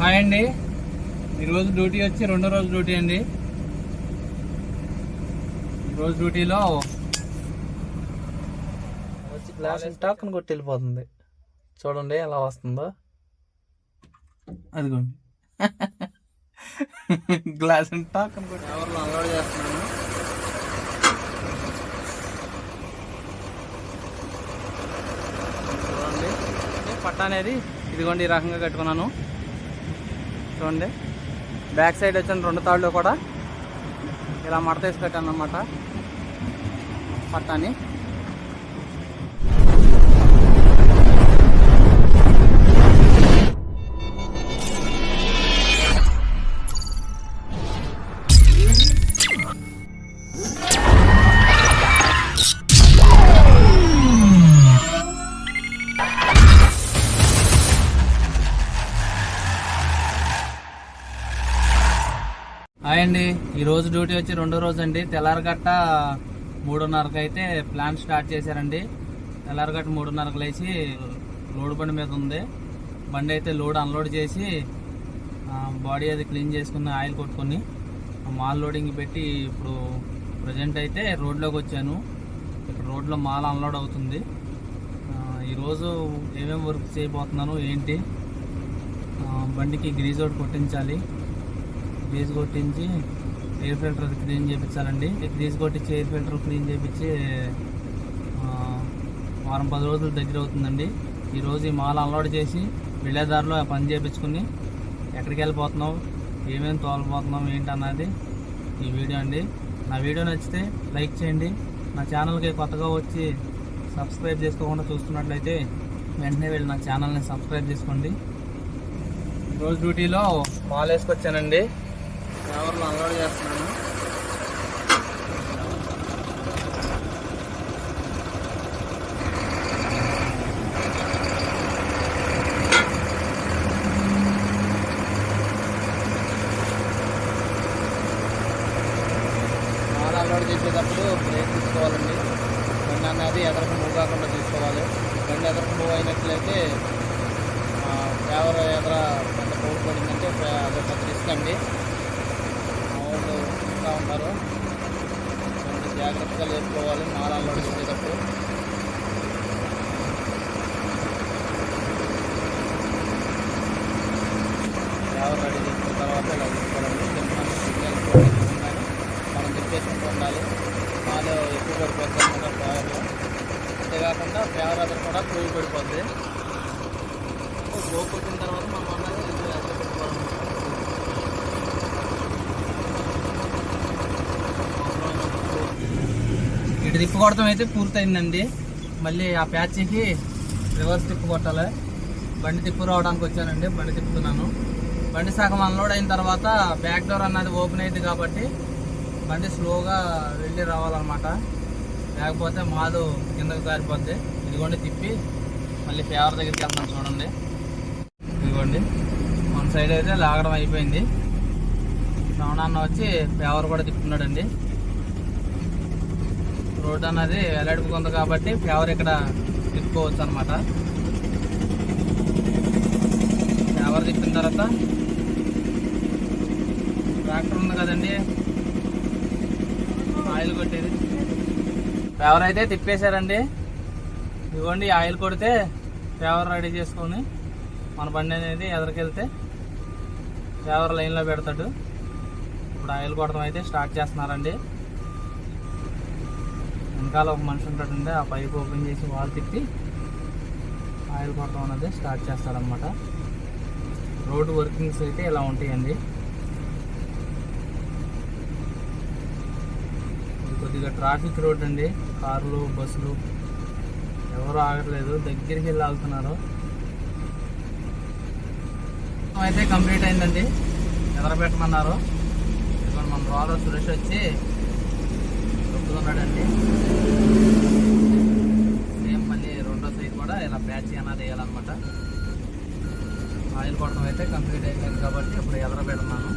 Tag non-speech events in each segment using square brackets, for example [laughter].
Hi అండి. ఈరోజు duty వచ్చి రెండో రోజు డ్యూటీ అండి. రోజు డ్యూటీలో వచ్చి గ్లాస్ టాక్ని కొట్టి వెళ్ళిపోతుంది. చూడండి ఎలా వస్తుందో. అదిగోండి. గ్లాస్ టాక్ అని కొట్టి ఎవరిలో అన్లోడ్ చేస్తున్నాను? చూడండి పట్ట అనేది ఇదిగోండి ఈ రకంగా కట్టుకున్నాను. చూడండి. బ్యాక్ సైడ్ వచ్చిన రెండు తాళ్ళు కూడా ఇలా మడత వేసి పెట్టాను అనమాట పట్టాని. అండి. ఈరోజు డ్యూటీ వచ్చి రెండో రోజు అండి. తెల్లారగట్ట మూడున్నరకు అయితే ప్లాన్ స్టార్ట్ చేశారండి. తెల్లారగట్ట మూడున్నరకు లేచి లోడ్ బండి మీద ఉంది. బండి అయితే లోడ్ అన్లోడ్ చేసి బాడీ అది క్లీన్ చేసుకుని ఆయిల్ కొట్టుకొని మాల్ లోడింగ్ పెట్టి ఇప్పుడు ప్రజెంట్ అయితే రోడ్లోకి వచ్చాను. ఇక్కడ రోడ్లో మాల్ అన్లోడ్ అవుతుంది. ఈరోజు ఏమేమి వర్క్ చేయబోతున్నాను ఏంటి? బండికి గ్రీజ్ ఒకటి కొట్టించాలి. గ్రీజ్ కొట్టించి ఎయిర్ ఫిల్టర్ క్లీన్ చేయించాలండి గ్రీజ్ కొట్టించి ఎయిర్ ఫిల్టర్ క్లీన్ చేయించి వారం పది రోజులు దగ్గర అవుతుందండి. ఈరోజు ఈ మాల అన్లోడ్ చేసి వెళ్ళేదారిలో పని చేయించుకుని ఎక్కడికి వెళ్ళిపోతున్నావు? ఏమేమి తోలిపోతున్నాం ఏంటి అన్నది ఈ వీడియో అండి. నా వీడియో నచ్చితే లైక్ చేయండి. నా ఛానల్కి కొత్తగా వచ్చి సబ్స్క్రైబ్ చేసుకోకుండా చూస్తున్నట్లయితే వెంటనే వెళ్ళి నా ఛానల్ని సబ్స్క్రైబ్ చేసుకోండి. రోజు డ్యూటీలో మాల్ వేసుకొచ్చానండి ఎవరిలో అలవాటు చేస్తున్నాను మాల్ అన్లోడ్ చేసేటప్పుడు బ్రేక్ తీసుకోవాలండి బండి అన్నది ఎదరకు మూవ్ కాకుండా తీసుకోవాలి బండి ఎదరకు మూవ్ అయినట్లయితే ఫేవర్ ఎదర కొంత మూవ్ పడిందంటే ఫే- అదొక రిస్క్ అండి మా వాళ్ళు ఇంకా ఉన్నారు కొంచెం జాగ్రత్తగా లేపుకోవాలి మాల్ అన్లోడ్ చేసేటప్పుడు ఫేవర్ రెడీ చేసిన తర్వాత ఇలా తీసుకోవాలండి సిగ్నల్ సిగ్నల్ ఉండాలి మనం తిప్పేసుకుంటూ ఉండాలి మాలో ఎక్కువ పడిపోతుంది అనమాట ఫేవర్లో అంతేకాకుండా ఫేవర్ అదర్ కూడా క్రూవ్ పడిపోద్ది లోపు వచ్చిన తర్వాత మనం అన్నది ఇది అట్లా పెట్టుకోవాలన్నమాట ఇటు తిప్పు కొడతాం అయితే పూర్తయిందండి. మళ్ళీ ఆ ప్యాచ్కి రివర్స్ తిప్పు కొట్టాలి. బండి తిప్పు రావడానికి వచ్చానండి బండి తిప్పుతున్నాను. బండి సగం అన్లోడ్ అయిన తర్వాత బ్యాక్ డోర్ అన్నది ఓపెన్ అయింది కాబట్టి బండి స్లోగా వెళ్ళి రావాలన్నమాట. లేకపోతే మాలు కిందకు జారిపోద్ది. ఇదిగోండి తిప్పి మళ్ళీ ఫేవర్ దగ్గరికి వెళ్తాను చూడండి. ఇదిగోండి మన సైడ్ అయితే లాగడం అయిపోయింది. శ్రవణాన్న వచ్చి ఫేవర్ కూడా తిప్పుతున్నాడండి. రోడ్ అన్నది వెల్లడిపుగా ఉంది కాబట్టి ఫేవర్ ఇక్కడ తిప్పుకోవచ్చు అనమాట ఫేవర్ తిప్పిన తర్వాత ట్రాక్టర్ ఉంది కదండి. ఆయిల్ కొట్టేది. ఫేవర్ అయితే తిప్పేశారండి. ఇదిగోండి ఆయిల్ కొడితే ఫేవర్ రెడీ చేసుకొని మన బండి అనేది ఎదరికెళ్తే ఫేవర్ లైన్లో పెడతాడు. ఇప్పుడు ఆయిల్ కొట్టడం అయితే స్టార్ట్ చేస్తున్నారండి. వెనకాల ఒక మనిషి ఉంటాడండి. ఆ పైప్ ఓపెన్ చేసి వాల్ తిప్పి ఆయిల్ కొట్టడం అనేది స్టార్ట్ చేస్తారనమాట రోడ్ వర్కింగ్స్ అయితే ఇలా ఉంటాయండి. కొద్దిగా ట్రాఫిక్ రోడ్ అండి. కార్లు బస్సులు ఎవరు ఆగట్లేదు. దగ్గరికి వెళ్ళి ఆగుతున్నారు. అయితే కంప్లీట్ అయిందండి. ఎదరబెట్టమన్నారు ఇక్కడ ఇప్పుడు మన రోలర్ సురేష్ వచ్చి దొక్కుతున్నాడండి సేమ్ మళ్ళీ రెండో సైడ్ కూడా ఇలా ప్యాచ్ అనేది వేయాలన్నమాట ఆయిల్ కొట్టడం అయితే కంప్లీట్ అయిపోయింది కాబట్టి ఇప్పుడు ఎదర పెడుతున్నాను.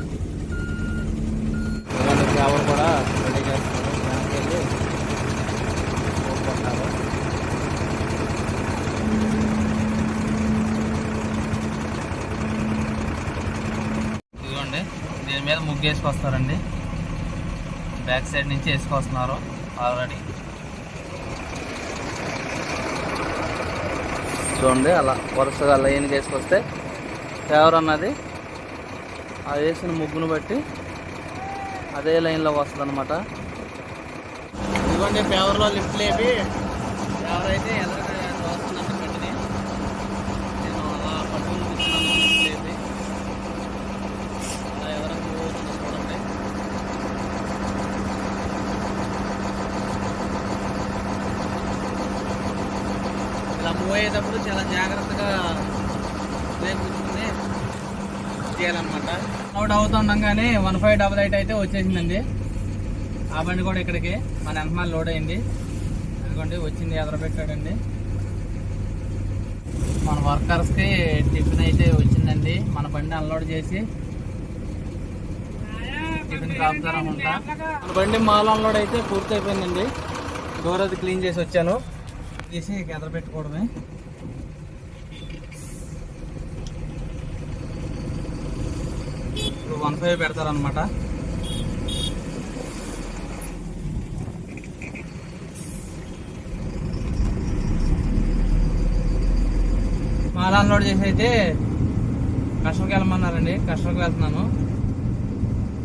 ఫ్లవర్ కూడా రెడీ చేస్తున్నారు. దానికి వెళ్ళి కొట్టారు దీని మీద ముగ్గు వేసుకొస్తారండి బ్యాక్ సైడ్ నుంచి వేసుకొస్తున్నారు ఆల్రెడీ. చూడండి అలా వరుసగా లైన్కి వేసుకొస్తే ఫేవర్ అన్నది ఆ వేసిన ముగ్గును బట్టి అదే లైన్లో వస్తుంది అనమాట ఇదిగోండి ఫేవర్లో లిఫ్ట్ లేపి ఫేవర్ అయితే ఎదురుగా వస్తుందండి బండిని నేను అలా పట్టుకుని కూర్చున్నాను లిఫ్ట్ లేపి అలా ఎవరైనా పోతుందో చూడండి ఇలా మూవ్ అయ్యేటప్పుడు చాలా జాగ్రత్తగా బ్రేక్ కూర్చుని చేయాలన్నమాట అవుట్ అవుతుండగానే వన్ ఫైవ్ డబల్ ఎయిట్ అయితే వచ్చేసిందండి. ఆ బండి కూడా ఇక్కడికి. మన వెనకమాల లోడ్ అయింది. అనుకోండి వచ్చింది ఎదర పెట్టాడండి మన వర్కర్స్కి టిఫిన్ అయితే వచ్చిందండి. మన బండి అన్లోడ్ చేసి టిఫిన్ కాపుతారనుకుంటా మన బండి మాల్ అన్లోడ్ అయితే పూర్తి అయిపోయిందండి డోర్ అది క్లీన్ చేసి వచ్చాను. తీసి ఎదర పెట్టుకోవడమే ఇప్పుడు వన్ ఫైవ్ పెడతారనమాట మాల్ అన్లోడ్ చేసి అయితే కస్టమర్కి వెళ్ళమన్నారండి. కస్టమర్కి వెళ్తున్నాను.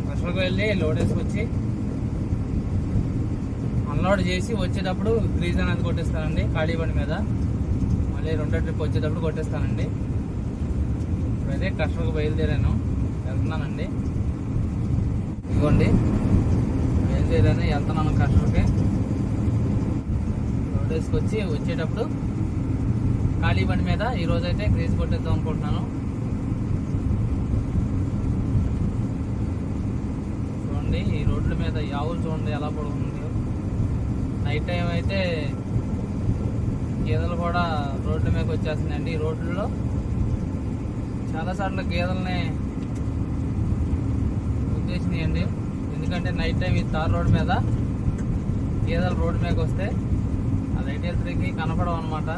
కస్టమర్కి వెళ్ళి లోడ్ వేసుకొచ్చి అన్లోడ్ చేసి వచ్చేటప్పుడు గ్రీజ్ అనేది కొట్టేస్తానండి ఖాళీ బండి మీద. మళ్ళీ రెండో ట్రిప్ వచ్చేటప్పుడు కొట్టేస్తానండి. ఇప్పుడైతే కస్టమర్కి బయలుదేరాను. వెళ్తున్నానండి ఇదిగోండి. చేయలేను వెళ్తున్నాను కస్టమర్కి. రోడ్ వేసుకొచ్చి వచ్చేటప్పుడు ఖాళీ బండి మీద ఈ అయితే గ్రీజ్ కొట్టేద్దాం అనుకుంటున్నాను. చూడండి ఈ రోడ్ల మీద ఈ ఆవులు చూడండి ఎలా పడుతుంది నైట్ టైం అయితే గేదెలు కూడా రోడ్ల మీదకి వచ్చేస్తున్నాయండి. ఈ రోడ్లలో చాలాసార్లు గేదెలని ఉద్దేశించండి ఎందుకంటే నైట్ టైం ఈ తార్ రోడ్ మీద గేదెలు రోడ్ మీదకి వస్తే ఆ లైట్ ఎలక్ట్రిక్కి కనపడవు అనమాట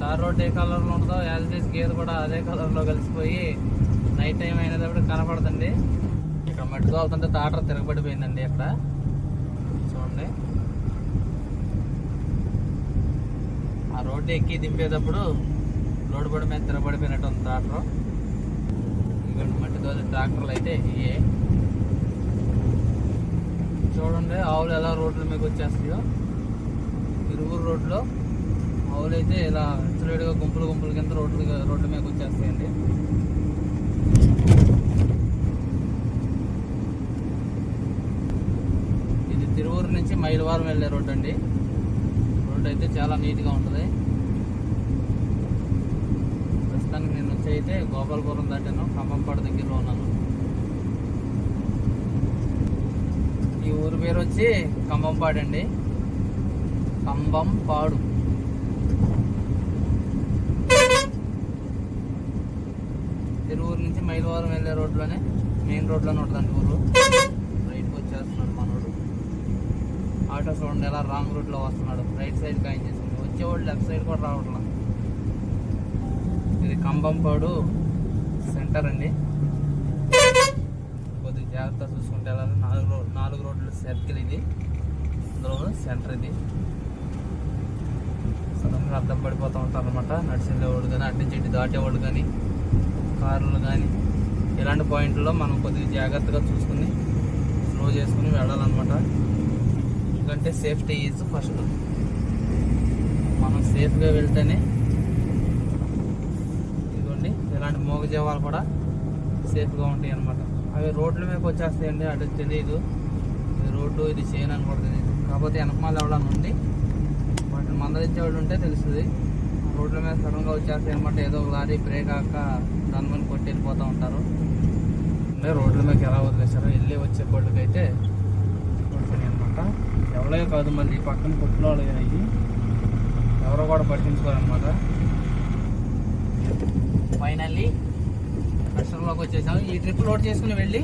తార్ రోడ్ ఏ కలర్లో ఉంటుందో యాజ్ డేస్ గేదె కూడా అదే కలర్లో కలిసిపోయి నైట్ టైం అయినప్పుడు కనపడదండి ఇక్కడ మట్టి తోలుతుంటే తాటర్ తిరగబడిపోయిందండి ఇక్కడ చూడండి. ఆ రోడ్డు ఎక్కి దింపేటప్పుడు రోడ్డు పడి మీద తిరగబడిపోయినట్టు ఉంది తాటరు. తోలి ట్రాక్టర్లు అయితే ఇవే చూడండి ఆవులు ఎలా రోడ్ల మీకు వచ్చేస్తాయో. ఇరువురు రోడ్లో ఆవులు అయితే ఇలా విచ్చలవిడిగా గుంపులు గుంపుల కింద రోడ్లు రోడ్ల మీకు వచ్చేస్తాయండి. ఇది తిరువూరు నుంచి మైలవారం వెళ్ళే రోడ్ అండి. రోడ్ అయితే చాలా నీట్గా ఉంటుంది. ప్రస్తుతానికి నుంచి అయితే గోపాలపురం దాటాను ఖమ్మంపాడు దగ్గరలో ఉన్నాను. ఈ ఊరు పేరు వచ్చి ఖమ్మంపాడు అండి. కంబంపాడు తిరువూరు నుంచి మైలవరం వెళ్ళే రోడ్లోనే మెయిన్ రోడ్లోనే ఉంటుందండి ఊరు. రైట్కి వచ్చేస్తున్నాడు మనోడు. ఆటో చూడండి ఎలా రాంగ్ రూట్లో వస్తున్నాడు. రైట్ సైడ్ కాయిన్ చేసింది. వచ్చేవాడు లెఫ్ట్ సైడ్ కూడా రావట్లా. ఇది కంబంపాడు సెంటర్ అండి. కొద్దిగా జాగ్రత్త చూసుకుంటే వెళ్ళాలి నాలుగు రోడ్ నాలుగు రోడ్లు సర్కిల్ ఇది. అందులో సెంటర్ ఇది. సడన్గా అర్థం పడిపోతూ ఉంటారు అనమాట నడిచేవాడు కానీ అడ్డు చెట్టు దాటేవాడు కానీ కార్లు కానీ ఇలాంటి పాయింట్లో మనం కొద్దిగా జాగ్రత్తగా చూసుకుని స్లో చేసుకుని వెళ్ళాలన్నమాట. ఎందుకంటే సేఫ్టీ ఈజ్ ఫస్ట్. మనం సేఫ్గా వెళ్తేనే అలాంటి ఇలాంటి మోగజీవాలు కూడా సేఫ్గా ఉంటాయి అనమాట అవి రోడ్ల మీదకి వచ్చేస్తాయండి అటు తెలియదు ఇది రోడ్డు ఇది చేయను అని కూడా తెలియదు కాకపోతే వెనకమాల ఎవడన్నా ఉండి వాటిని మందరించేవాడు ఉంటే తెలుస్తుంది. రోడ్ల మీద సడన్గా వచ్చేస్తాయి అనమాట ఏదో ఒక లారీ బ్రేక్ ఆక దాని మీద కొట్టి వెళ్ళిపోతూ ఉంటారు. అంటే రోడ్ల మీద ఎలా వదిలేశారో వెళ్ళి వచ్చే బళ్ళకి అయితే కొడుతున్నాయి అనమాట ఎవరో కాదు మళ్ళీ పక్కన కొట్టులో అయ్యి ఎవరో కూడా పట్టించుకోరనమాట ఫైనల్లీ కష్టంలోకి వచ్చేసాం. ఈ ట్రిప్ లోడ్ చేసుకుని వెళ్ళి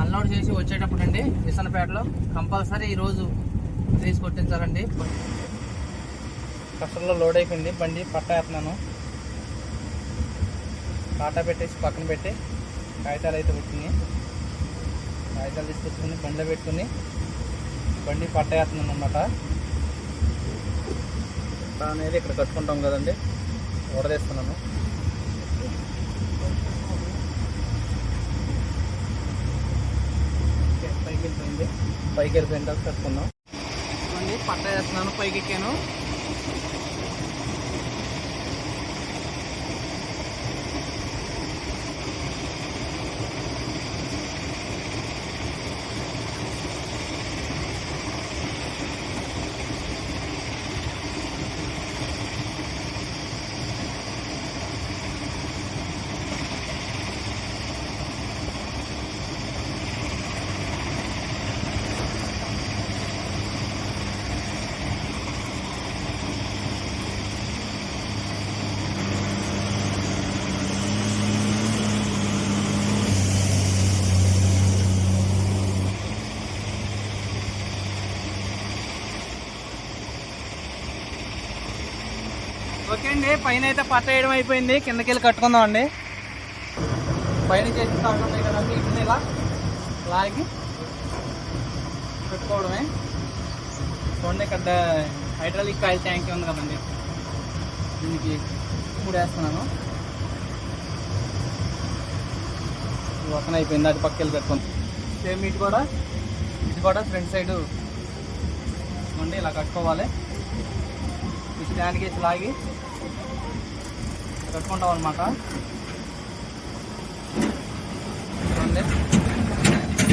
అన్లోడ్ చేసి వచ్చేటప్పుడు అండి విసనపేటలో కంపల్సరీ ఈరోజు గ్రీస్ కొట్టించాలండి. కష్టంలో లోడ్ అయిపోయింది. బండి పట్ట వేస్తున్నాను. కాటా పెట్టేసి పక్కన పెట్టి కాగితాలు అయితే వచ్చింది కాగితాలు తీసుకొచ్చుకుని బండిలో పెట్టుకుని బండి పట్టేస్తున్నాను అనమాట అనేది ఇక్కడ కట్టుకుంటాం కదండి. ఓడదేస్తున్నాను ఓకే, పైకి వెళ్ళిపోయింది పైకి వెళ్ళిపోయిన తర్వాత కట్టుకుందాం. పట్ట వేస్తున్నాను పైకి ఎక్కాను ఓకే పైన అయితే పట్ట వేయడం అయిపోయింది. కిందకి వెళ్ళి కట్టుకుందాం అండి. పైన చేసి తాడు ఉన్నాయి కదండి ఇట్లా ఇలా లాగి పెట్టుకోవడమే. చూడండి ఇక్కడ హైడ్రాలిక్ ఆయిల్ ట్యాంక్ ఉంది కదండి. దీనికి మూడు వేస్తున్నాను పక్కన అయిపోయింది అది పక్కకి వెళ్ళి కట్టుకుంది సేమ్ ఇటు కూడా ఇది కూడా ఫ్రంట్ సైడ్ చూడండి ఇలా కట్టుకోవాలి. ఈ స్టాండ్కి వేసి లాగి కట్టుకుంటాం అనమాట చూడండి.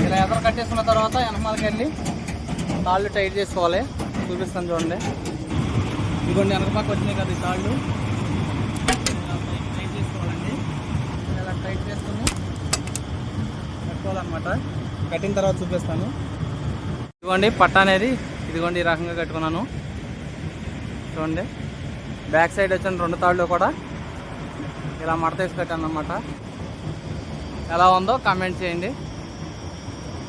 ఇలా ఎదరు కట్టేసుకున్న తర్వాత వెనకమాలకి వెళ్ళి తాళ్ళు టైట్ చేసుకోవాలి. చూపిస్తాను చూడండి. ఇదిగోండి వెనక పక్క వచ్చినాయి కదా ఈ తాళ్ళు. టైట్ టైట్ చేసుకోవాలండి. ఇలా టైట్ చేసుకుని కట్టుకోవాలన్నమాట కట్టిన తర్వాత చూపిస్తాను. ఇదిగోండి పట్ట అనేది ఇదిగోండి ఈ రకంగా కట్టుకున్నాను. చూడండి. బ్యాక్ సైడ్ వచ్చిన రెండు తాళ్ళు కూడా ఇలా మడతేసి కట్టాను అనమాట ఎలా ఉందో కామెంట్ చేయండి.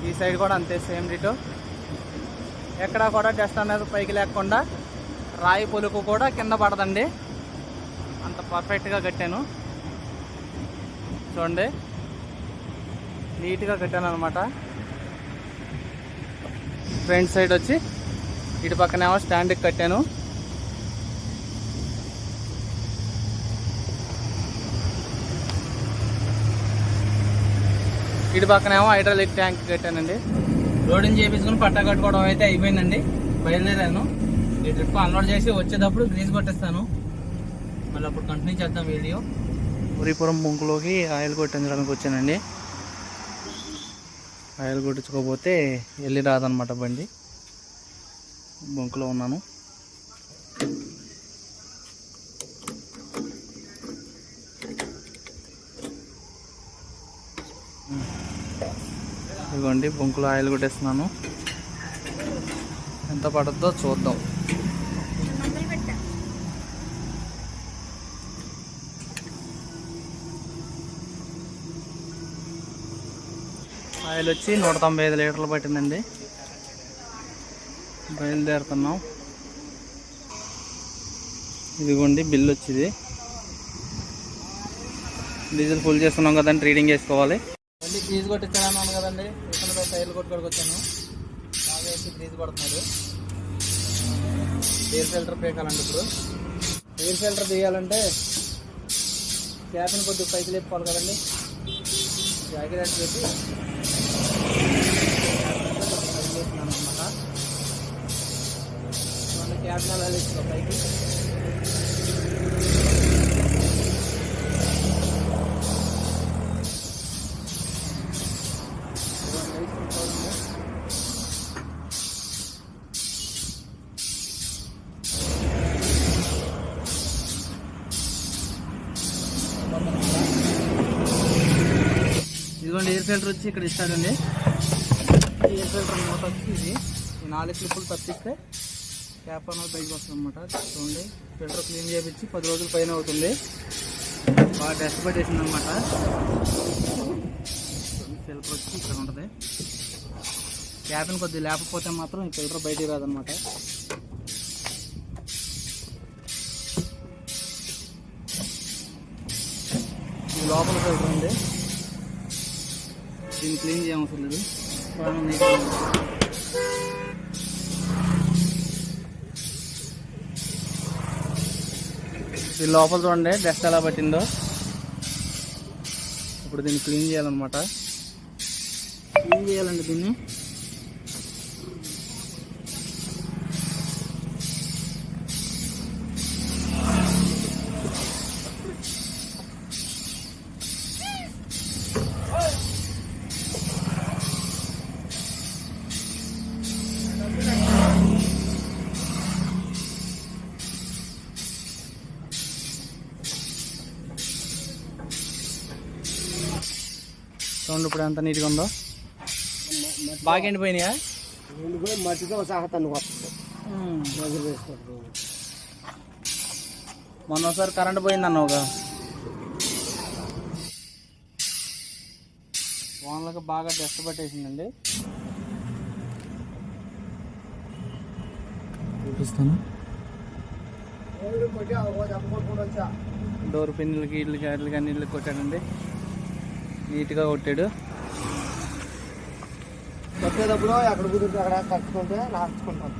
ఈ సైడ్ కూడా అంతే సేమ్ డిటో ఎక్కడ కూడా డస్ట్ అనేది పైకి లేకుండా రాయి పొలుకు కూడా కింద పడదండి. అంత పర్ఫెక్ట్గా కట్టాను. చూడండి. నీట్గా కట్టాను అనమాట ఫ్రంట్ సైడ్ వచ్చి ఇటు పక్కనేమో స్టాండ్కి కట్టాను. ఇటు పక్కనేమో హైడ్రాలిక్ ట్యాంక్ కట్టానండి. లోడింగ్ చేయించుకుని పట్టా కట్టుకోవడం అయితే అయిపోయిందండి. బయలుదేరాను. ఈ ట్రిప్ అన్లోడ్ చేసి వచ్చేటప్పుడు గ్రీజ్ కొట్టేస్తాను. మళ్ళీ అప్పుడు కంటిన్యూ చేద్దాం వీడియో. ఊరిపురం బొంకులోకి ఆయిల్ కొట్టించడానికి వచ్చానండి. ఆయిల్ కొట్టించుకోకపోతే వెళ్ళి రాదనమాట బండి. బొంకులో ఉన్నాను. ఇదిగోండి బొంకులో ఆయిల్ కొట్టేస్తున్నాను. ఎంత పడుతుందో చూద్దాం. ఆయిల్ వచ్చి నూట తొంభై ఐదు లీటర్లు పట్టిందండి. బయలుదేరుతున్నాం. ఇదిగోండి బిల్ వచ్చింది. డీజిల్ ఫుల్ చేస్తున్నాం కదండి రీడింగ్ చేసుకోవాలి మళ్ళీ గ్రీజ్ కొట్టించాలన్నాను కదండి. ఇక్కడ టైర్లు కొట్టుకోడికి వచ్చాను. బాగా వేసి గ్రీజ్ కొడుతున్నాడు. ఎయిర్ ఫిల్టర్ పేకాలండి ఇప్పుడు. ఎయిర్ ఫిల్టర్ తీయాలంటే క్యాప్ని కొద్దిగా పైకి లేపుకోవాలి కదండి. జాకెట్ పెట్టి అన్నమాట క్యాబ్ అలా వేసుకో పైకి. ఫిల్టర్ వచ్చి ఇక్కడ ఇస్తాడండి. ఈ ఎయిర్ ఫిల్టర్ మూత వచ్చి ఇది. ఈ నాలుగు క్లిప్పులు తప్పిస్తే క్యాప్ అనేది బయటకు వస్తుంది అనమాట చూడండి ఫిల్టర్ క్లీన్ చేయించి పది రోజుల పైన అవుతుంది. బాగా డస్ట్ పట్టేసింది అనమాట ఫిల్టర్ వచ్చి ఇక్కడ ఉంటుంది. క్యాప్ని కొద్దిగా లేకపోతే మాత్రం ఈ ఫిల్టర్ బయటికి రాదనమాట లోపల ఫిల్టర్ ఉంది. దీన్ని క్లీన్ చేయవసరం లేదు. బాగా ఉంది. ఈ లోపల చూడండి డస్ట్ ఎలా పట్టిందో. ఇప్పుడు దీన్ని క్లీన్ చేయాలన్నమాట. క్లీన్ చేయాలండి దీన్ని. ఎంత నీట్గా ఉందో? బాగా ఎండిపోయినాయా? మట్టితో సహా తను మొన్న ఒకసారి కరెంట్ పోయింది అన్నావుగా ఫోన్లకు బాగా డస్ట్ పట్టేసిందండి. చూపిస్తాను. డోర్ పిన్నులకి ఇళ్ళకి అట్లకి అన్ని ఇళ్ళకి కొట్టాడండి. నీట్గా కొట్టాడు. కొట్టేటప్పుడు అక్కడ కుదిరితే అక్కడ కట్టుకుంటే లాచుకుంటాం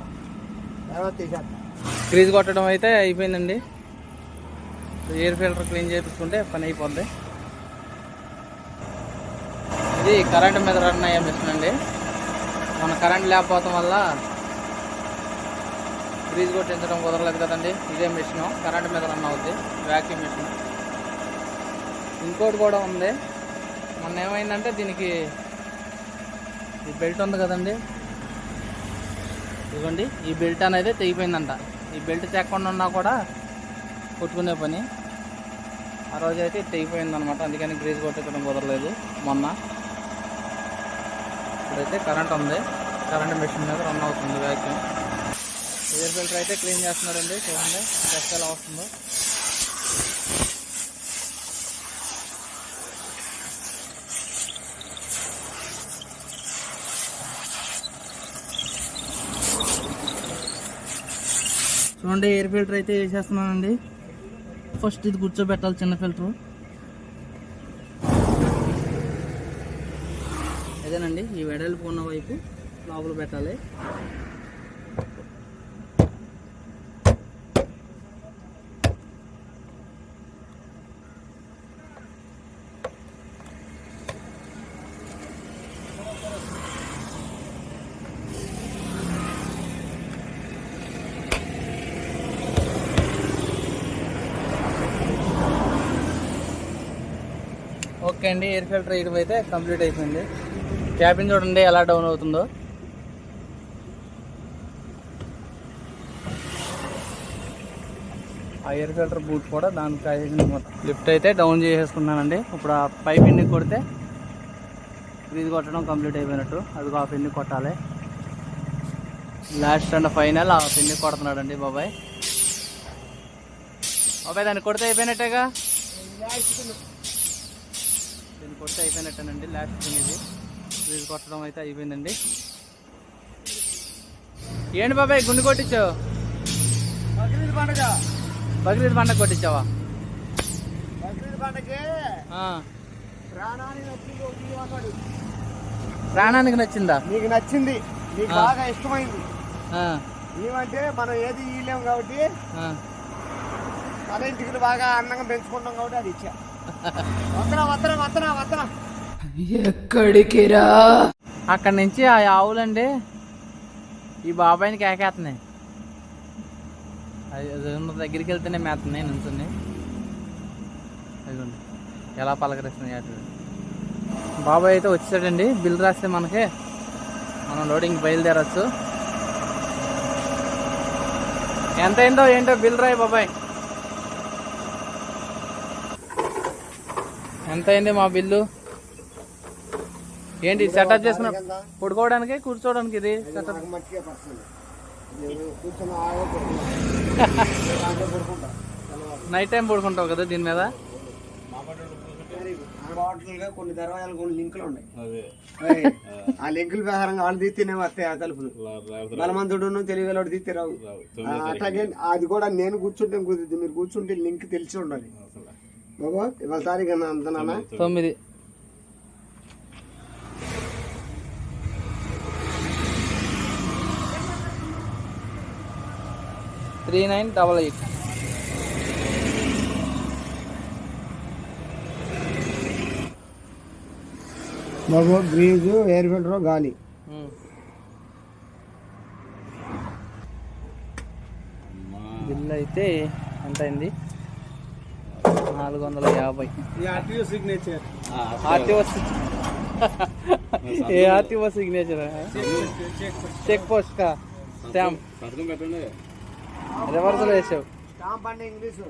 తర్వాత తీసేస్తాం క్రీజ్ కొట్టడం అయితే అయిపోయిందండి. ఎయిర్ ఫిల్టర్ క్లీన్ చేయించుకుంటే పని అయిపోద్ది. ఇది కరెంట్ మీద రన్ అయ్యే మిషన్ అండి. మన కరెంట్ లేకపోవడం వల్ల క్రీజ్ కొట్టించడం కుదరలేదు కదండి. ఇదే మిషన్. కరెంట్ మీద రన్ అవుద్ది. Vacuum machine. ఇంకోటి కూడా ఉంది. మొన్న ఏమైందంటే దీనికి ఈ బెల్ట్ ఉంది కదండి? ఇదిగోండి ఈ బెల్ట్ అనేది తెగిపోయిందంట. ఈ బెల్ట్ తెగకుండా ఉన్నా కూడా కొట్టుకునే పని. ఆ రోజు అయితే తెగిపోయిందనమాట. అందుకని గ్రీజ్ కొట్టడం కుదరలేదు మొన్న. ఇప్పుడైతే కరెంట్ ఉంది. కరెంట్ మెషిన్ మీద రన్ అవుతుంది వ్యాక్యూమ్ ఎయిర్ ఫిల్టర్ అయితే క్లీన్ చేస్తున్నాడండి. చూడండి డస్ట్ ఎలా వస్తుందో. చూడండి ఎయిర్ ఫిల్టర్ అయితే వేసేస్తున్నానండి. ఫస్ట్ ఇది కూర్చోబెట్టాలి చిన్న ఫిల్టర్. అదేనండి ఈ వెడల్పు ఉన్న వైపు లోపల పెట్టాలి. ఓకే అండి ఎయిర్ ఫిల్టర్ వేయడం అయితే కంప్లీట్ అయిపోయింది. క్యాబిన్ చూడండి ఎలా డౌన్ అవుతుందో. ఆ ఎయిర్ ఫిల్టర్ బూట్ కూడా దానికి కాసేసింది మొత్తం లిఫ్ట్ అయితే డౌన్ చేసేసుకున్నానండి. ఇప్పుడు ఆ పైప్ ఎన్ని కొడితే ఇది కొట్టడం కంప్లీట్ అయిపోయినట్టు. అది ఆ పిన్ని కొట్టాలి. లాస్ట్ అండ్ ఫైనల్ ఆ పిన్ని కొడుతున్నాడండి బాబాయ్. బాబాయ్ దాన్ని కొడితే అయిపోయినట్టేగా? కొడితే అయిపోయినట్టేనండి. లాస్ట్ పిన్ ఇది. కొట్టడం అయితే అయిపోయిందండి. ఏంటి బాబాయ్ గుండు కొట్టించావు? బక్రీద్ పండుగ. బక్రీద్ పండగ కొట్టించావా? బక్రీద్ పండుగకి. ప్రాణానికి నచ్చింది నీకు నచ్చింది. నీకు. బాగా ఇష్టమైంది. ఏమంటే మనం ఏది ఇయ్యలేము కాబట్టి. మన ఇంటికి బాగా అందంగా పెంచుకుంటాం కాబట్టి అది ఇచ్చా. వత్తనా వత్తనా అక్కడి నుంచి ఆ ఆవులండి ఈ బాబాయిని కేకేస్తున్నాయి దగ్గరికి వెళ్తేనే మేస్తున్నాయి నుంచుని అదిగోండి ఎలా పలకరిస్తున్నాయి అటు బాబాయ్ అయితే వచ్చాడండి బిల్ రాస్తే మనకి మనం లోడింగ్ బయలుదేరచ్చు. ఎంత అయిందో ఏంటో బిల్ రాయి బాబాయ్. ఎంత అయింది మా బిల్లు. ఏంటి సెటప్ చేసుకున్న పడుకోవడానికి కూర్చోవడానికి ఇది సెటప్. నైట్ టైం పడుకుంటావు కదా దీని మీద? కొన్ని దర్వాజాలు కొన్ని లింకులు ఉన్నాయి. [laughs] ఆ లింకుల ప్రకారంగా వాళ్ళు తీస్తేనే వస్తాయి ఆ తలుపులు. బలమంతుడు తెలివిలోడు తీస్తే రావు. ఆ, అట్లాగే అది కూడా నేను కూర్చుంటే కుదిరిద్ది మీరు కూర్చుంటే లింక్ తెలిసి ఉండాలి. బాబా ఇవాళ తారీఖు అన్న అంత నాన్న? తొమ్మిది. Three nine double eight. బాబు గ్రీజు ఎయిర్ ఫిల్టర్ గాలి. బిల్ అయితే ఎంత అయింది? నాలుగు వందల యాభై. ఆర్టీఓ సిగ్నేచర్ ఆర్టీఓ ఏ ఆర్టీఓ [laughs] సిగ్నేచర్ చెక్ పోస్ట్ కా స్టాంప్. రివర్సల్ వేసావు. స్టాంప్ అంటే ఇంగ్లీషు.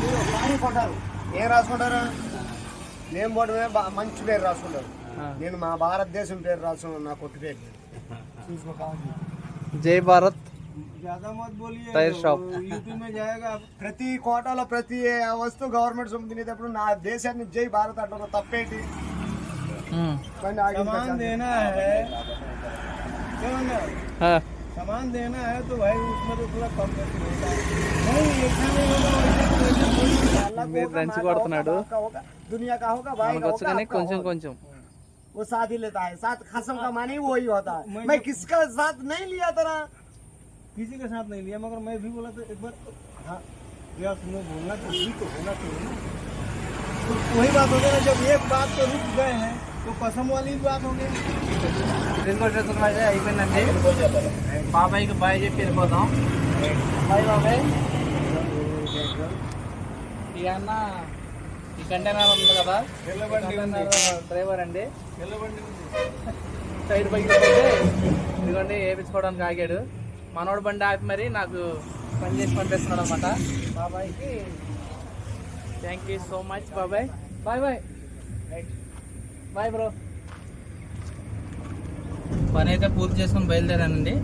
మీరు గాలి కొట్టారు. ఏం రాసుకుంటారు? మీద బా- మంచి పేరు రాసుకుంటారు. నేను మా భారతదేశం పేరు రాసుకున్నాను నా కొత్త పేరు. జై భారత్. ज्यादा मत बोलिए టైర్ షాప్ యూపీ में [laughs] जाएगा ప్రతి కోటాలో ప్రతి వస్తువు గవర్నమెంట్ సొమ్ము తినేటప్పుడు నా దేశాన్ని జై భారత్ అంటే తప్పేంటి బండి ఆగి देना है क्यों ना सामान देना है तो भाई उसमें तो थोड़ा कम करके देता है नहीं ऐसा नहीं होगा वैसे तो वैसे थोड़ी अल्लाह को మీరు होगा, దంచి माँ का కొడుతున్నాడు होगा, आपका होगा, दुनिया का होगा भाई మనకు का వచ్చు होगा, కానీ आपका కొంచెం होगा। కొంచెం वो साथ ही लेता है साथ खसम का माने ही वही होता है मैं किसका साथ नहीं लिया तेरा किसी के साथ नहीं लिया मगर मैं भी बोला तो एक बार हाँ यार सुनो बोलना तो भी तो होना चाहिए ना तो वही बात हो गई ना जब एक बात तो रुक गए हैं तो कसम वाली भी बात हो गई రిజిస్ట్రేషన్ అయితే అయిపోయిందండి బాబాయ్కి బాయ్ చెప్పి వెళ్ళిపోతాం బాయ్ బాబాయ్ ఈ అన్న ఈ కంటైనర్ ఉంది కదా డ్రైవర్ అండి సైడ్ బైక్ ఇదిగోండి వేయించుకోవడానికి ఆగాడు మనోడు బండి ఆపి మరి నాకు పని చేసి పంపిస్తున్నాడు అనమాట బాబాయ్కి థ్యాంక్ యూ సో మచ్ బాబాయ్. Bye bye. బాయ్ బ్రో పని అయితే పూర్తి చేసుకుని బయలుదేరానండి.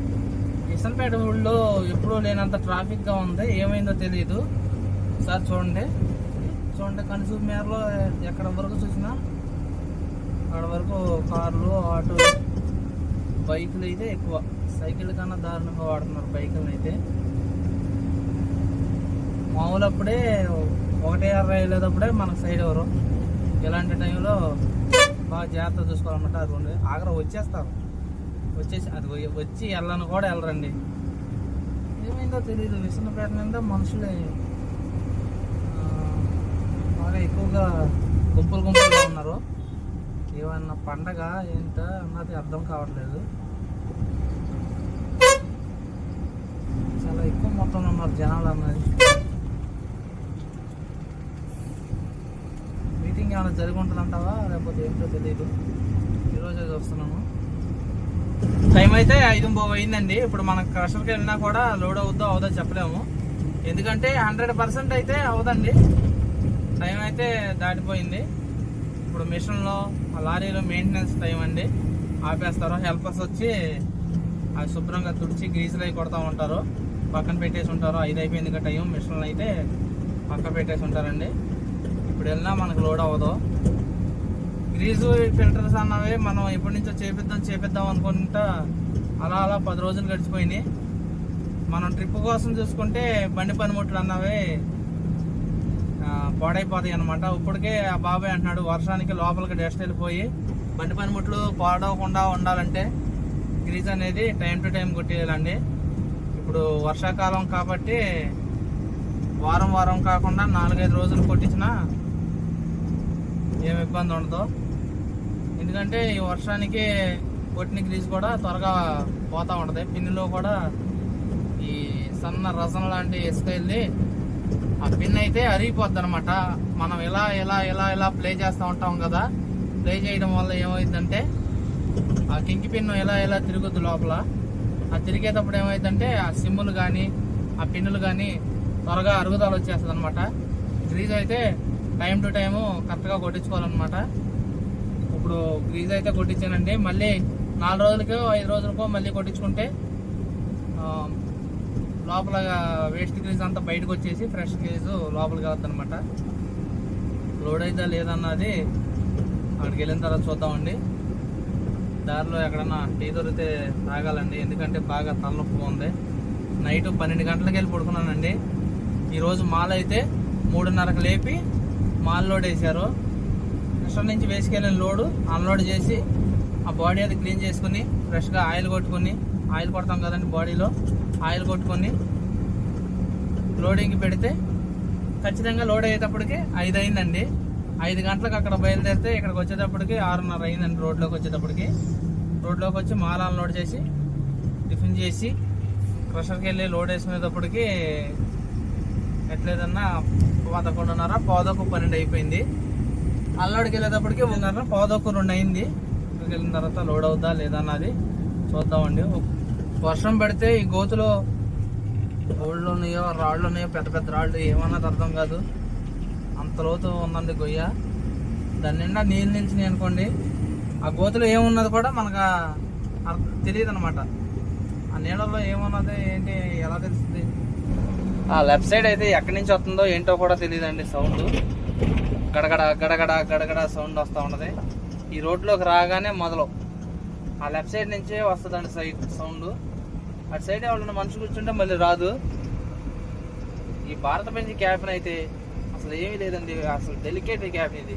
కిషన్పేట ఊళ్ళో ఎప్పుడూ లేనంత ట్రాఫిక్గా ఉంది. ఏమైందో తెలియదు ఒకసారి చూడండి. చూడండి కన్సూమ్ మేరలో ఎక్కడ వరకు చూసినా అక్కడ వరకు కార్లు ఆటో బైకులు అయితే ఎక్కువ. సైకిల్ కన్నా దారుణంగా వాడుతున్నారు బైకులను అయితే. మామూలు అప్పుడే ఒకటే అరవై వెళ్ళేటప్పుడే మనకు సైడ్ ఎవరు? ఇలాంటి టైంలో బాగా జాగ్రత్త చూసుకోవాలన్నమాట అది ఉండే ఆగ్రా వచ్చేస్తారు. వచ్చేసి అది వచ్చి వెళ్ళను కూడా వెళ్ళరండి. ఏమైందో తెలియదు విష్ణుపేట నిండా మనుషులే బాగా ఎక్కువగా గుంపులు గుంపులుగా ఉన్నారు. ఏమన్నా పండగ ఏంటో అన్నది అర్థం కావట్లేదు. చాలా ఎక్కువ మొత్తంలో ఉన్నారు జనాలు అన్నది మీటింగ్ ఏమైనా జరిగి ఉంటుందంటావా లేకపోతే ఏంటో తెలియదు ఈరోజే చూస్తున్నాను టైం అయితే ఐదు అయిందండి. ఇప్పుడు మనం క్రషర్కి వెళ్ళినా కూడా లోడ్ అవుద్దో అవుదో చెప్పలేము. ఎందుకంటే హండ్రెడ్ పర్సెంట్ అయితే అవదండి. టైం అయితే దాటిపోయింది. ఇప్పుడు మిషన్లో ఆ లారీలో మెయింటెనెన్స్ టైం అండి. ఆపేస్తారు. హెల్పర్స్ వచ్చి అవి శుభ్రంగా తుడిచి గ్రీజులు అవి కొడతా ఉంటారు. పక్కన పెట్టేసి ఉంటారు ఐదు అయిపోయింది ఇంకా టైం. మిషన్లు అయితే పక్కన పెట్టేసి ఉంటారండి. ఇప్పుడు వెళ్ళినా మనకు లోడ్ అవ్వదు. గ్రీజు ఫిల్టర్స్ అన్నవి మనం ఎప్పటి నుంచో చేపిద్దాం చేపిద్దాం అనుకుంటా అలా అలా పది రోజులు గడిచిపోయినాయి. మనం ట్రిప్ కోసం చూసుకుంటే బండి పనిముట్లు అన్నవి పాడైపోతాయి అనమాట ఇప్పటికే ఆ బాబాయ్ అంటున్నాడు వర్షానికి లోపలికి డస్ట్ వెళ్ళిపోయి బండి పనిముట్లు పాడవకుండా ఉండాలంటే గ్రీజ్ అనేది టైం టు టైం కొట్టేయాలండి. ఇప్పుడు వర్షాకాలం కాబట్టి వారం వారం కాకుండా నాలుగైదు రోజులు కొట్టించినా ఏం ఇబ్బంది ఉండదు. ఎందుకంటే ఈ వర్షానికి కొట్టిన గ్రీజ్ కూడా త్వరగా పోతూ ఉంటుంది. పిన్నులో కూడా ఈ సన్న రసం లాంటి ఇసుక వెళ్ళి ఆ పిన్ అయితే అరిగిపోద్ది అనమాట మనం ఇలా ఇలా ఇలా ఇలా ప్లే చేస్తూ ఉంటాం కదా. ప్లే చేయడం వల్ల ఏమైందంటే ఆ కింకి పిన్ ఇలా ఇలా తిరుగుద్ది లోపల. ఆ తిరిగేటప్పుడు ఏమైందంటే ఆ సిమ్ములు కానీ ఆ పిన్నులు కానీ త్వరగా అరుగుదల వచ్చేస్తుంది అనమాట గ్రీజ్ అయితే టైం టు టైము కరెక్ట్గా కొట్టించుకోవాలన్నమాట. ఇప్పుడు గ్రీజ్ అయితే కొట్టించానండి. మళ్ళీ నాలుగు రోజులకో ఐదు రోజులకో మళ్ళీ కొట్టించుకుంటే లోపల వేస్ట్ గ్రీజ్ అంతా బయటకు వచ్చేసి ఫ్రెష్ గ్రీజ్ లోపలికి వెళ్తుంది అనమాట లోడ్ అయితే లేదన్నది అక్కడికి వెళ్ళిన తర్వాత చూద్దామండి. దారిలో ఎక్కడన్నా టీ దొరికితే తాగాలండి. ఎందుకంటే బాగా తలనొప్పిగా ఉంది. నైట్ పన్నెండు గంటలకు వెళ్ళి పడుకున్నానండి. ఈరోజు మాల్ అయితే మూడున్నరకు లేపి మాల్ లోడ్ వేశారు. కృష్ణ నుంచి వేసుకెళ్ళిన లోడు అన్లోడ్ చేసి ఆ బాడీ అది క్లీన్ చేసుకుని ఫ్రెష్గా ఆయిల్ కొట్టుకుని ఆయిల్ కొడతాం కదండి బాడీలో ఆయిల్ కొట్టుకొని లోడింగ్కి పెడితే ఖచ్చితంగా లోడ్ అయ్యేటప్పటికి ఐదు అయిందండి ఐదు గంటలకు అక్కడ బయలుదేరితే ఇక్కడికి వచ్చేటప్పటికి ఆరున్నర అయిందండి రోడ్లోకి వచ్చేటప్పటికి. రోడ్లోకి వచ్చి మాలాలు లోడ్ చేసి టిఫిన్ చేసి క్రషర్కి వెళ్ళి లోడ్ వేసుకునేటప్పటికి ఎట్లేదన్నా పదకొండున్నర పాదొక పన్నెండు అయిపోయింది. అల్లాడికి వెళ్ళేటప్పటికి ఒకన్నర పాదొక రెండు అయింది. ఇక్కడికి వెళ్ళిన తర్వాత లోడ్ అవుద్దా లేదా అన్నది చూద్దామండి. వర్షం పడితే ఈ గోతులో గోళ్ళు ఉన్నాయో రాళ్ళు ఉన్నాయో పెద్ద పెద్ద రాళ్ళు ఏమన్నది అర్థం కాదు. అంత లోతు ఉందండి గొయ్య. దాని నిండా నీళ్ళు నిలిచినాయి అనుకోండి ఆ గోతులో ఏమున్నది కూడా మనకు తెలియదు అనమాట ఆ నీళ్ళల్లో ఏమున్నది ఏంటి ఎలా తెలుస్తుంది? ఆ లెఫ్ట్ సైడ్ అయితే ఎక్కడి నుంచి వస్తుందో ఏంటో కూడా తెలియదండి సౌండ్. గడగడ గడగడ గడగడ సౌండ్ వస్తూ ఉన్నది. ఈ రోడ్లోకి రాగానే మొదలు. ఆ లెఫ్ట్ సైడ్ నుంచే వస్తుందండి సైడ్ సౌండ్. అటు సైడ్ ఎవరైనా మనిషి కూర్చుంటే మళ్ళీ రాదు. ఈ భారత బెంజ్ క్యాబిన్ అయితే అసలు ఏమీ లేదండి అసలు డెలికేట్ క్యాబిన్ ఇది.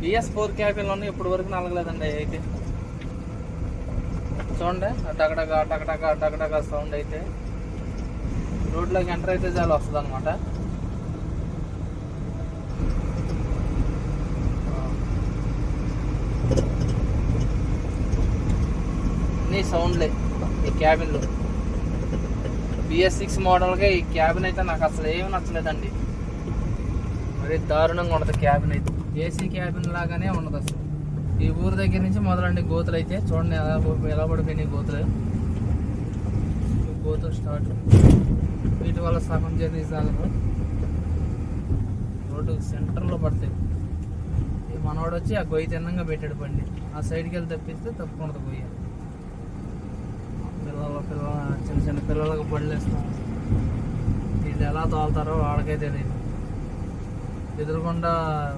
బిఎస్ ఫోర్ క్యాబిన్లోనే ఇప్పటి వరకు నలగలేదండి అయితే. చూడండి టగటగా టగటగా టగటగా సౌండ్ అయితే. రోడ్లోకి ఎంటర్ అయితే చాలా వస్తుంది అనమాట అన్ని సౌండ్లే ఈ క్యాబిన్లో బిఎస్ సిక్స్ మోడల్గా ఈ క్యాబిన్ అయితే నాకు అసలు ఏమి నచ్చలేదండి. మరి దారుణంగా ఉండదు క్యాబిన్ అయితే. ఏసీ క్యాబిన్ లాగానే ఉండదు అసలు. ఈ ఊరు దగ్గర నుంచి మొదలండి గోతులు అయితే. చూడండి ఎలా ఎలా పడిపోయినాయి గోతులు. ఈ గోతులు స్టార్ట్ వీటి వల్ల సగం జర్నీ సాగదు రోడ్డు సెంటర్లో పడతాయి ఈ మనవాడు వచ్చి ఆ గొయ్యి తిన్నంగా పెట్టాడు బండి. ఆ సైడ్కి వెళ్ళి తప్పిస్తే తప్పకుండా గొయ్య పిల్లల పిల్లల చిన్న చిన్న పిల్లలకు బండ్లు ఇస్తాం. వీళ్ళు ఎలా తోలుతారో వాళ్ళకే తెలియదు. ఎదురుకుండా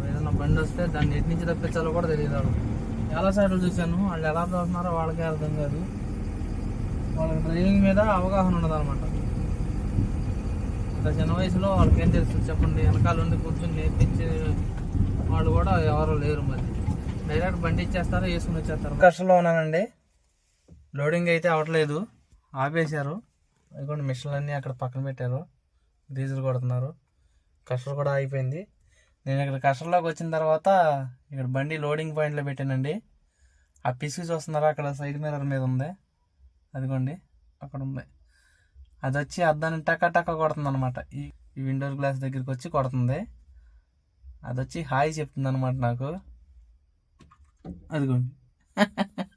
ఏదైనా బండి వస్తే దాన్ని ఎటు నుంచి తప్పించాలో కూడా తెలియదు వాళ్ళు చాలా సార్లు చూశాను వాళ్ళు ఎలా తోలుతున్నారో వాళ్ళకే అర్థం కాదు. వాళ్ళకి డ్రైవింగ్ మీద అవగాహన ఉండదు అనమాట ఇంత చిన్న వయసులో వాళ్ళకేం తెలుసు? తెలుస్తుంది చెప్పండి. వెనకాల ఉండి కూర్చొని నేర్పించే వాళ్ళు కూడా ఎవరు లేరు మరి. డైరెక్ట్ బండి ఇచ్చేస్తారో వేసుకుని వచ్చేస్తారు కష్టంలో ఉన్నానండి. లోడింగ్ అయితే అవ్వట్లేదు ఆపేశారు. ఇదిగోండి మిషన్లు అన్నీ అక్కడ పక్కన పెట్టారు. డీజిల్ కొడుతున్నారు. కషర్ కూడా అయిపోయింది నేను ఇక్కడ కషర్లోకి వచ్చిన తర్వాత ఇక్కడ బండి లోడింగ్ పాయింట్లో పెట్టానండి. ఆ పిసికి చూస్తున్నారా? అక్కడ సైడ్ మిర్రర్ మీద ఉంది. అదిగోండి అక్కడ ఉంది. అది వచ్చి అద్దాన్ని టక టక కొడుతుంది అనమాట ఈ ఈ విండో గ్లాస్ దగ్గరికి వచ్చి కొడుతుంది. అది వచ్చి హాయ్ చెప్తుంది అనమాట నాకు. అదిగోండి. [laughs]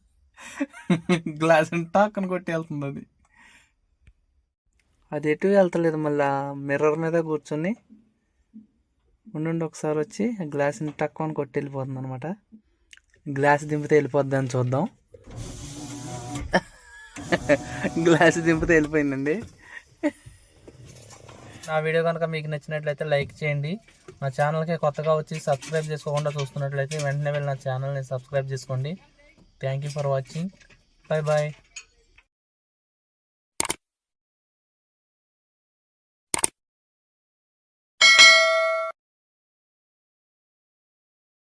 గ్లాస్ టాక్ అని కొట్టి వెళ్తుంది అది. అది ఎటు వెళ్తలేదు మళ్ళా? మిర్రర్ మీద కూర్చొని ఉండి ఒకసారి వచ్చి గ్లాస్ని టక్ అని కొట్టి వెళ్ళిపోతుంది అనమాట గ్లాస్ దింపితే వెళ్ళిపోద్ది అని చూద్దాం. గ్లాస్ దింపితే వెళ్ళిపోయిందండి. నా వీడియో కనుక మీకు నచ్చినట్లయితే లైక్ చేయండి. నా ఛానల్కి కొత్తగా వచ్చి సబ్స్క్రైబ్ చేసుకోకుండా చూస్తున్నట్లయితే వెంటనే వెళ్ళి నా ఛానల్ని సబ్స్క్రైబ్ చేసుకోండి. Thank you for watching bye bye